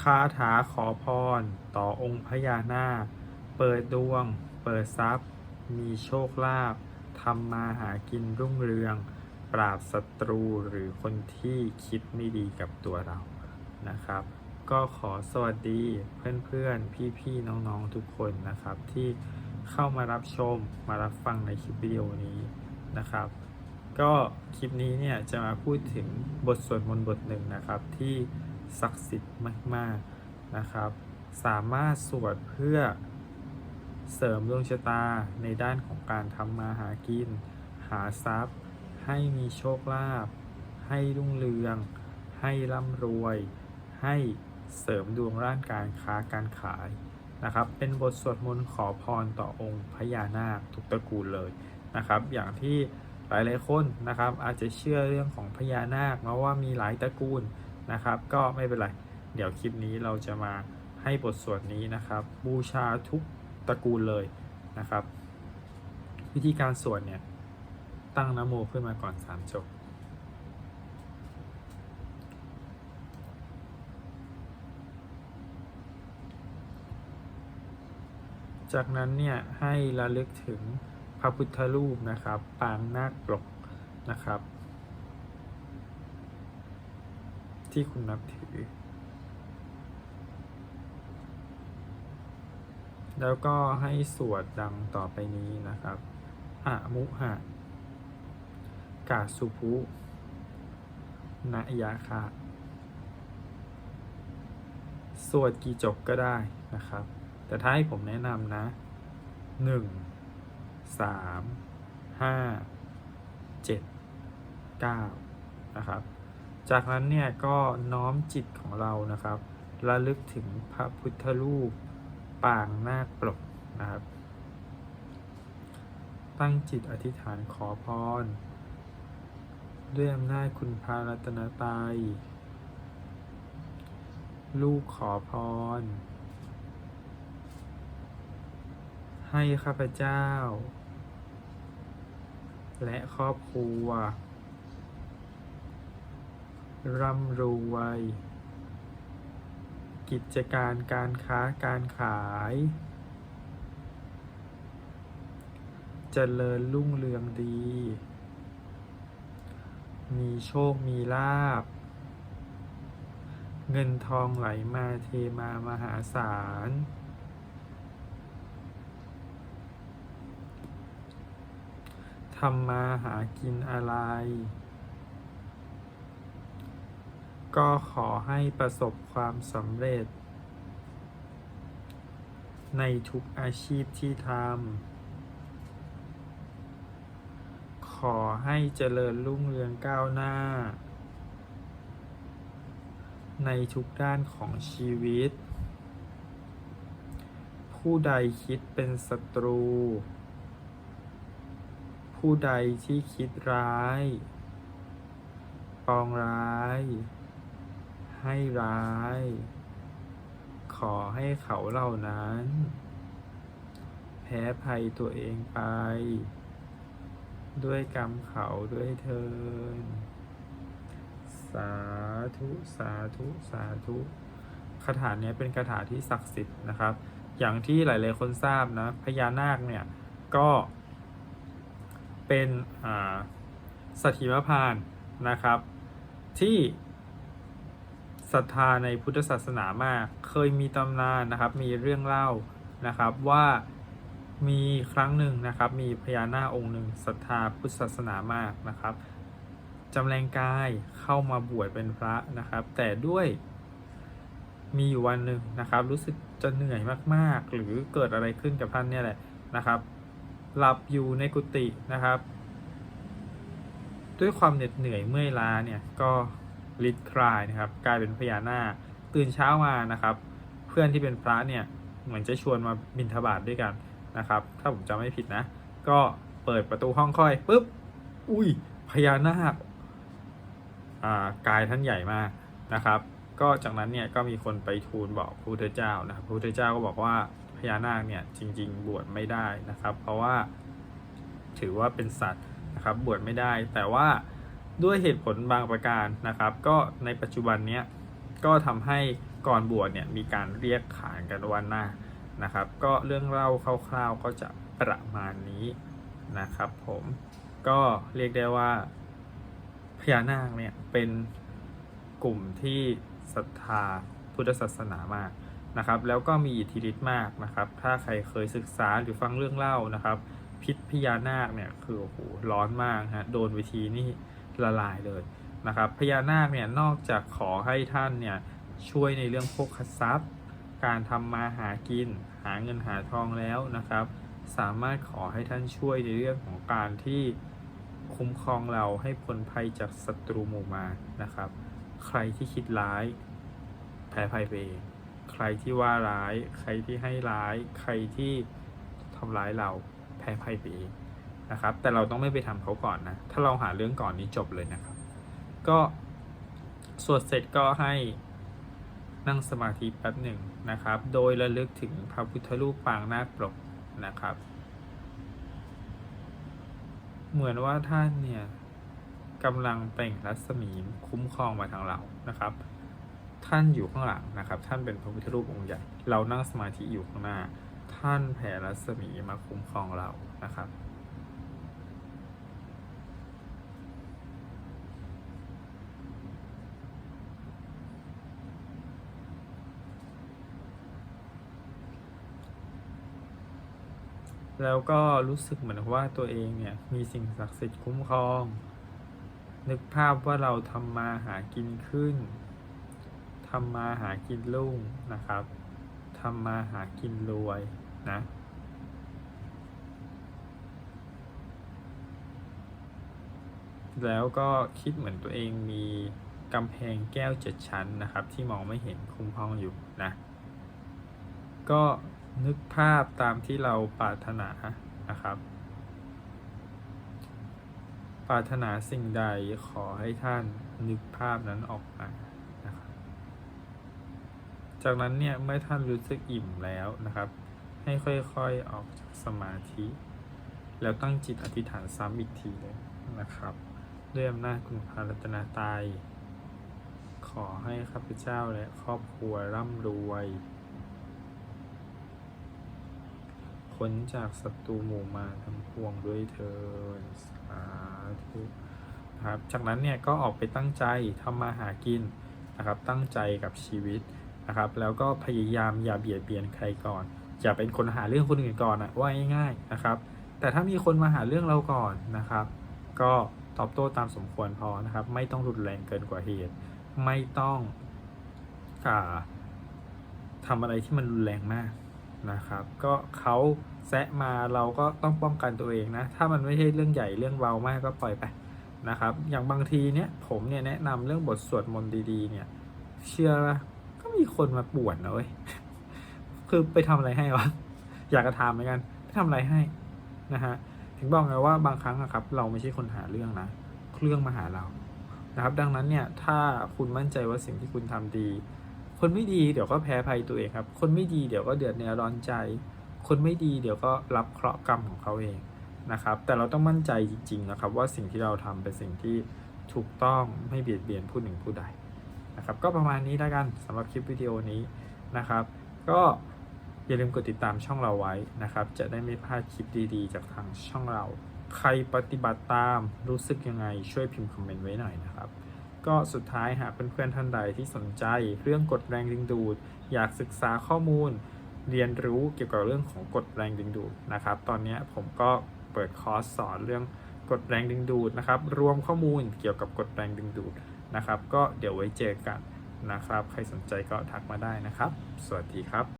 คาถาขอพรต่อองค์พญานาค เปิดดวง เปิดทรัพย์ มีโชคลาภทำมาหากินรุ่งเรือง ปราบศัตรูหรือคนที่คิดไม่ดีกับตัวเรานะครับ ก็ขอสวัสดีเพื่อนๆ พี่ๆ น้องๆ ทุกคนนะครับ ที่เข้ามารับชมมารับฟังในคลิปวิดีโอนี้นะครับ ก็คลิปนี้เนี่ยจะมาพูดถึงบทสวดมนต์บทหนึ่งนะครับที่ ศักดิ์สิทธิ์มากๆนะครับ สามารถสวดเพื่อเสริมดวงชะตาในด้านของการทำมาหากิน หาทรัพย์ ให้มีโชคลาภให้รุ่งเรือง ให้ร่ำรวย ให้เสริมดวงร่างการค้าการขายนะครับ เป็นบทสวดมนต์ขอพรต่อองค์พญานาคทุกตระกูลเลยนะครับ อย่างที่หลายๆคนนะครับอาจจะเชื่อเรื่องของพญานาคเนาะว่ามีหลายตระกูล นะครับ ก็ไม่เป็นไร เดี๋ยวคลิปนี้เราจะมาให้บทสวดนี้นะครับ บูชาทุกตระกูลเลยนะครับ วิธีการสวดเนี่ย ตั้งนโมขึ้นมาก่อนสามจบจากนั้นเนี่ยให้ระลึกถึงพระพุทธรูปนะครับ ปางนาคปลกนะครับ ที่คุณนับถือ แล้วก็ให้สวดดังต่อไปนี้นะครับอะมุหะกาสุภุนะยาคะสวดกี่จบก็ได้นะครับ แต่ถ้าให้ผมแนะนำนะหนึ่งสามห้าเจ็ดเก้านะครับ จากนั้นเนี่ยก็น้อมจิตของเรานะครับระลึกถึงพระพุทธรูปปางนาคปลกนะครับ ตั้งจิตอธิษฐานขอพร ด้วยอำนาจคุณพระรัตนตรัยลูกขอพร ให้ข้าพเจ้า และครอบครัว ร่ำรวย กิจการการค้าการขาย เจริญรุ่งเรืองดี มีโชคมีลาบ เงินทองไหลมาเทมามหาศาลทำมาหากินอะไร ก็ขอให้ประสบความสำเร็จ ในทุกอาชีพที่ทำ ขอให้เจริญรุ่งเรืองก้าวหน้า ในทุกด้านของชีวิต ผู้ใดคิดเป็นศัตรู ผู้ใดที่คิดร้าย ปองร้าย ให้ร้าย ขอให้เขาเหล่านั้น แพ้ภัยตัวเองไป ด้วยกรรมเขาด้วยเทินสาธุสาธุสาธุคาถาเนี้ยเป็นคาถาที่ศักดิ์สิทธิ์นะครับ อย่างที่หลาย ๆ คนทราบนะพญานาคเนี่ยก็เป็นอ่าสถิมพานนะครับ ที่ ศรัทธาในพุทธศาสนามาก เคยมีตำนานนะครับ มีเรื่องเล่านะครับว่ามีครั้งหนึ่งนะครับ มีพญานาคองค์หนึ่งศรัทธาพุทธศาสนามากนะครับจำแรงกายเข้ามาบวชเป็นพระนะครับ แต่ด้วยมีอยู่วันหนึ่งนะครับ รู้สึกจะเหนื่อยมากๆ หรือเกิดอะไรขึ้นกับท่านเนี่ยแหละนะครับ หลับอยู่ในกุฏินะครับ ด้วยความเหน็ดเหนื่อยเมื่อยล้าเนี่ยก็ ลิดคลายนะครับ กลายเป็นพญานาคตื่นเช้ามานะครับ เพื่อนที่เป็นพระเนี่ยเหมือนจะชวนมาบิณฑบาตด้วยกันนะครับ ถ้าผมจำไม่ผิดนะ ก็เปิดประตูห้องค่อยปุ๊บอุ้ยพญานาคอ่ากายท่านใหญ่มากนะครับ ก็จากนั้นเนี่ยก็มีคนไปทูลบอกพระพุทธเจ้านะครับพระพุทธเจ้าก็บอกว่าพญานาคเนี่ยจริง ๆ บวชไม่ได้นะครับ เพราะว่าถือว่าเป็นสัตว์นะครับบวชไม่ได้แต่ว่า ด้วยเหตุผลบางประการนะครับ ก็ในปัจจุบันเนี้ยก็ทำให้ก่อนบวชเนี่ยมีการเรียกขานกันว่านานะครับ ก็เรื่องเล่าคร่าวๆก็จะประมาณนี้นะครับ ผมก็เรียกได้ว่าพญานาคเนี่ยเป็นกลุ่มที่ศรัทธาพุทธศาสนามากนะครับ แล้วก็มีอิทธิฤทธิ์มากนะครับ ถ้าใครเคยศึกษาหรือฟังเรื่องเล่านะครับ พิษพญานาคเนี่ยคือโอ้โหร้อนมากฮะโดนวิธีนี่ ละลายเลยนะครับพญานาคเนี่ยนอกจากขอให้ท่านเนี่ยช่วยในเรื่องพกทรัพย์ การทำมาหากิน หาเงินหาทองแล้วนะครับ สามารถขอให้ท่านช่วยในเรื่องของการที่คุ้มครองเราให้พ้นภัยจากศัตรูหมู่มานะครับ ใครที่คิดร้ายแพ้ภัยไปเองใครที่ว่าร้าย ใครที่ให้ร้าย ใครที่ทำร้ายเราแพ้ภัยไปเอง นะครับ แต่เราต้องไม่ไปทำเขาก่อนนะ ถ้าเราหาเรื่องก่อนนี้จบเลยนะครับ ก็สวดเสร็จก็ให้นั่งสมาธิแป๊บหนึ่งนะครับ โดยระลึกถึงพระพุทธรูปปางนาคปรกนะครับ เหมือนว่าท่านเนี่ยกำลังเปล่งรัศมีคุ้มครองมาทางเรานะครับ ท่านอยู่ข้างหลังนะครับ ท่านเป็นพระพุทธรูปองค์ใหญ่ เรานั่งสมาธิอยู่ข้างหน้า ท่านแผ่รัศมีมาคุ้มครองเรานะครับ แล้วก็รู้สึกเหมือนว่าตัวเองเนี่ยมีสิ่งศักดิ์สิทธิ์คุ้มครอง นึกภาพว่าเราทำมาหากินขึ้นทำมาหากินรุ่งนะครับทำมาหากินรวยนะแล้วก็คิดเหมือนตัวเองมีกำแพงแก้วเจ็ดชั้นนะครับ ที่มองไม่เห็นคุ้มครองอยู่นะ ก็ นึกภาพตามที่เราปรารถนานะครับ ปรารถนาสิ่งใดขอให้ท่านนึกภาพนั้นออกมานะครับจากนั้นเนี่ยเมื่อท่านรู้สึกอิ่มแล้วนะครับ ให้ค่อยๆออกจากสมาธิ แล้วตั้งจิตอธิษฐานซ้ำอีกทีเลยนะครับด้วยอำนาจคุณพระรัตนาตรัยขอให้ข้าพเจ้าและครอบครัวร่ำรวย พ้นจากศัตรูหมู่มาทั้งปวงด้วยเถิดสาธุครับจากนั้นเนี่ยก็ออกไปตั้งใจทำมาหากินนะครับตั้งใจกับชีวิตนะครับ แล้วก็พยายามอย่าเบียดเบียนใครก่อนอย่าเป็นคนหาเรื่องคนอื่นก่อนอะว่าง่ายๆนะครับ แต่ถ้ามีคนมาหาเรื่องเราก่อนนะครับ ก็ตอบโต้ตามสมควรพอนะครับ ไม่ต้องรุนแรงเกินกว่าเหตุ ไม่ต้องอาทำอะไรที่มันรุนแรงมาก นะครับ ก็เขาแซะมาเราก็ต้องป้องกันตัวเองนะ ถ้ามันไม่ใช่เรื่องใหญ่เรื่องเบามากก็ปล่อยไปนะครับ อย่างบางทีเนี่ยผมเนี่ยแนะนำเรื่องบทสวดมนต์ดีๆ เนี่ย เชื่อปะก็มีคนมาป่วนนะเว้ย คือไปทำอะไรให้วะ อยากจะถามเหมือนกันไปทำอะไรให้นะฮะ ถึงบอกไงว่าบางครั้งอะครับ เราไม่ใช่คนหาเรื่องนะ เครื่องมาหาเรา นะครับ ดังนั้นเนี่ย ถ้าคุณมั่นใจว่าสิ่งที่คุณทำดี คนไม่ดีเดี๋ยวก็แพ้ภัยตัวเองครับ คนไม่ดีเดี๋ยวก็เดือดเนื้อร้อนใจ คนไม่ดีเดี๋ยวก็รับเคราะห์กรรมของเขาเองนะครับ แต่เราต้องมั่นใจจริงๆนะครับ ว่าสิ่งที่เราทำเป็นสิ่งที่ถูกต้องไม่เบียดเบียนผู้หนึ่งผู้ใดนะครับ ก็ประมาณนี้แล้วกันสำหรับคลิปวิดีโอนี้นะครับ ก็อย่าลืมกดติดตามช่องเราไว้นะครับ จะได้ไม่พลาดคลิปดีๆ จากทางช่องเรา ใครปฏิบัติตามรู้สึกยังไงช่วยพิมพ์คอมเมนต์ไว้หน่อยนะครับ ก็สุดท้ายหากเพื่อนๆท่านใดที่สนใจ เรื่องกฎแรงดึงดูด อยากศึกษาข้อมูล เรียนรู้เกี่ยวกับเรื่องของกฎแรงดึงดูดนะครับ ตอนนี้ผมก็เปิดคอร์สสอนเรื่องกฎแรงดึงดูดนะครับ รวมข้อมูลเกี่ยวกับกฎแรงดึงดูดนะครับ ก็เดี๋ยวไว้เจอกันนะครับ ใครสนใจก็ทักมาได้นะครับ สวัสดีครับ